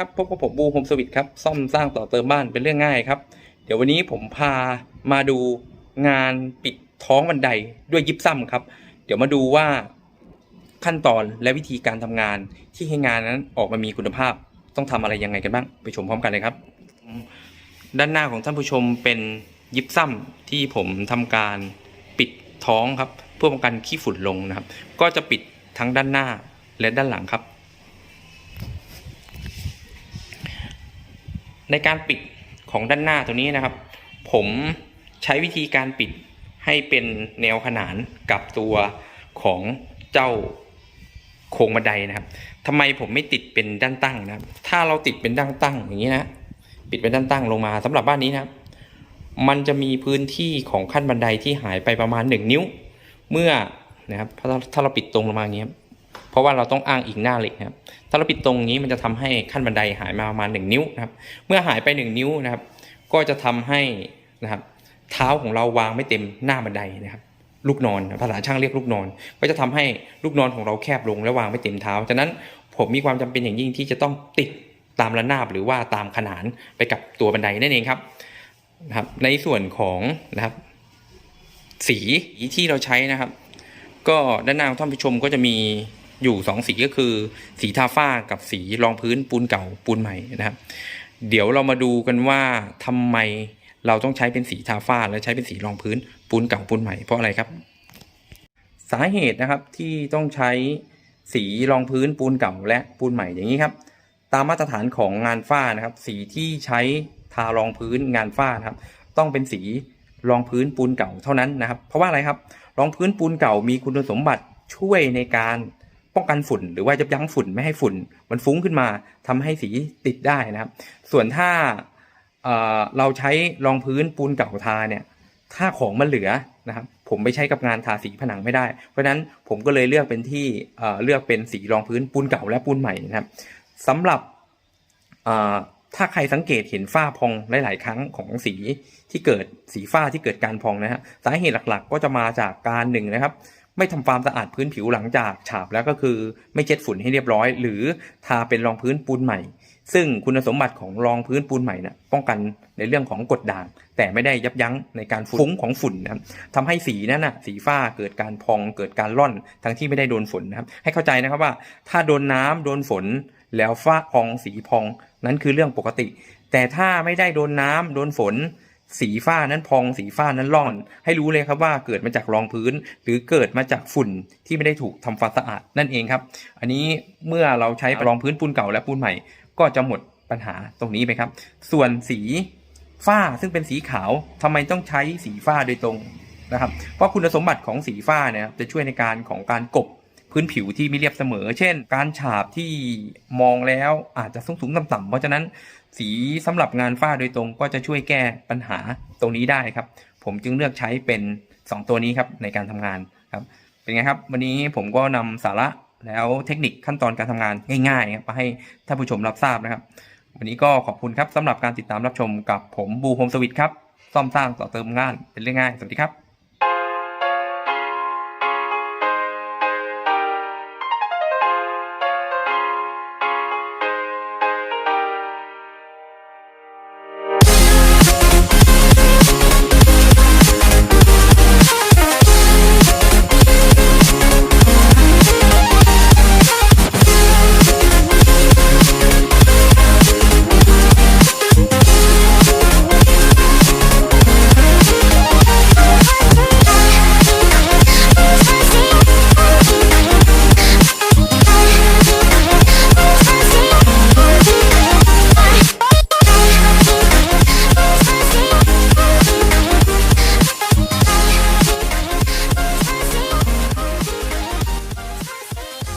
ครับพบกับผมบูโฮมสวิตครับซ่อมสร้างต่อเติมบ้านเป็นเรื่องง่ายครับ เดี๋ยววันนี้ผมพามาดูงานปิดท้องบันไดด้วยยิปซัมครับ เดี๋ยวมาดูว่าขั้นตอนและวิธีการทำงานที่ให้งานนั้นออกมามีคุณภาพ ต้องทำอะไรยังไงกันบ้างไปชมพร้อมกันเลยครับ ด้านหน้าของท่านผู้ชมเป็นยิปซัมที่ผมทำการปิดท้องครับเพื่อป้องกันขี้ฝุ่นลงนะครับ ก็จะปิดทั้งด้านหน้าและด้านหลังครับ ในการปิดของด้านหน้าตัวนี้นะครับ ผมใช้วิธีการปิดให้เป็นแนวขนานกับตัวของเจ้าโครงบันไดนะครับทำไมผมไม่ติดเป็นด้านตั้งนะครับ ถ้าเราติดเป็นด้านตั้งอย่างนี้นะ ปิดเป็นด้านตั้งลงมาสำหรับบ้านนี้นะครับ มันจะมีพื้นที่ของขั้นบันไดที่หายไปประมาณ 1 นิ้ว เมื่อนะครับถ้าเราปิดตรงลงมาอย่างนี้ครับ ราะว่าเราต้องอ้างอิงหน้าเหล็กนะครับ ถ้าเราปิดตรงนี้มันจะทำให้ขั้นบันไดหายมาประมาณ 1 นิ้วนะครับ เมื่อหายไป 1 นิ้วนะครับ ก็จะทำให้นะครับเท้าของเราวางไม่เต็มหน้าบันไดนะครับ ลูกนอนภาษาช่างเรียกลูกนอน ก็จะทำให้ลูกนอนของเราแคบลงและวางไม่เต็มเท้าฉะนั้นผมมีความจำเป็นอย่างยิ่งที่จะต้องติดตามระนาบหรือว่าตามขนานไปกับตัวบันไดนั่นเองครับนะครับในส่วนของนะครับ สีที่เราใช้นะครับ ก็ด้านหน้าท่านผู้ชมก็จะมี อยู่สองสีก็คือ สีทาฝ้ากับสีรองพื้นปูนเก่าปูนใหม่นะครับเดี๋ยวเรามาดูกันว่าทำไมเราต้องใช้เป็นสีทาฝ้าและใช้เป็นสีรองพื้นปูนเก่าปูนใหม่เพราะอะไรครับ สาเหตุนะครับที่ต้องใช้สีรองพื้นปูนเก่าและปูนใหม่อย่างนี้ครับ ตามมาตรฐานของงานฝ้านะครับ สีที่ใช้ทารองพื้นงานฝ้านะครับ ต้องเป็นสีรองพื้นปูนเก่าเท่านั้นนะครับ เพราะว่าอะไรครับ รองพื้นปูนเก่ามีคุณสมบัติช่วยในการ ป้องกันฝุ่น หรือว่ายับยั้งฝุ่นไม่ให้ฝุ่น มันฟุ้งขึ้นมาทำให้สีติดได้นะครับ ส่วนถ้าเเราใช้รองพื้นปูนเก่าทาเนี่ยถ้าของมันเหลือนะครับ ผมไปใช้กับงานทาสีผนังไม่ได้ เพราะฉะนั้นผมก็เลยเลือกเป็นที่เเลือกเป็นสีรองพื้นปูนเก่าและปูนใหม่นะครับสำหรับถ้าใครสังเกตเห็นฝ้าพองหลาย ๆ ครั้งของสีที่เกิดสีฝ้าที่เกิดการพองนะฮะสาเหตุหลัก ๆ ก็จะมาจากการหนึ่งนะครับ ไม่ทำความสะอาดพื้นผิวหลังจากฉาบแล้วก็คือไม่เช็ดฝุ่นให้เรียบร้อย หรือทาเป็นรองพื้นปูนใหม่ ซึ่งคุณสมบัติของรองพื้นปูนใหม่นะป้องกันในเรื่องของกดด่าง แต่ไม่ได้ยับยั้งในการฟุ้งของฝุ่นนะครับทำให้สีนั้นนะสีฝ้าเกิดการพองเกิดการร่อนทั้งที่ไม่ได้โดนฝนนะครับ ให้เข้าใจนะครับว่า ถ้าโดนน้ำโดนฝน แล้วฝ้าพองสีพองนั้นคือเรื่องปกติ แต่ถ้าไม่ได้โดนน้ำโดนฝน สีฝ้านั้นพองสีฝ้านั้นร่อน ให้รู้เลยครับว่าเกิดมาจากรองพื้น หรือเกิดมาจากฝุ่นที่ไม่ได้ถูกทำความสะอาดนั่นเองครับ อันนี้เมื่อเราใช้รองพื้นปูนเก่าและปูนใหม่ ก็จะหมดปัญหาตรงนี้ไปครับ ส่วนสีฝ้าซึ่งเป็นสีขาวทำไมต้องใช้สีฝ้าโดยตรงนะครับ เพราะคุณสมบัติของสีฝ้าเนี่ยจะช่วยในการของการกบ พื้นผิวที่ไม่เรียบเสมอ เช่น การฉาบที่มองแล้วอาจจะสูงสูงต่ำๆเพราะฉะนั้นสีสำหรับงานฝ้าโดยตรงก็จะช่วยแก้ปัญหาตรงนี้ได้ครับ ผมจึงเลือกใช้เป็น 2 ตัวนี้ครับในการทำงานครับเป็นไงครับ วันนี้ผมก็นำสาระแล้วเทคนิคขั้นตอนการทำงานง่ายๆครับมาให้ท่านผู้ชมรับทราบนะครับ วันนี้ก็ขอบคุณครับสำหรับการติดตามรับชมกับผมบูโฮมสวิตครับซ่อมสร้างต่อเติมงานเป็นเรื่องง่ายสวัสดีครับ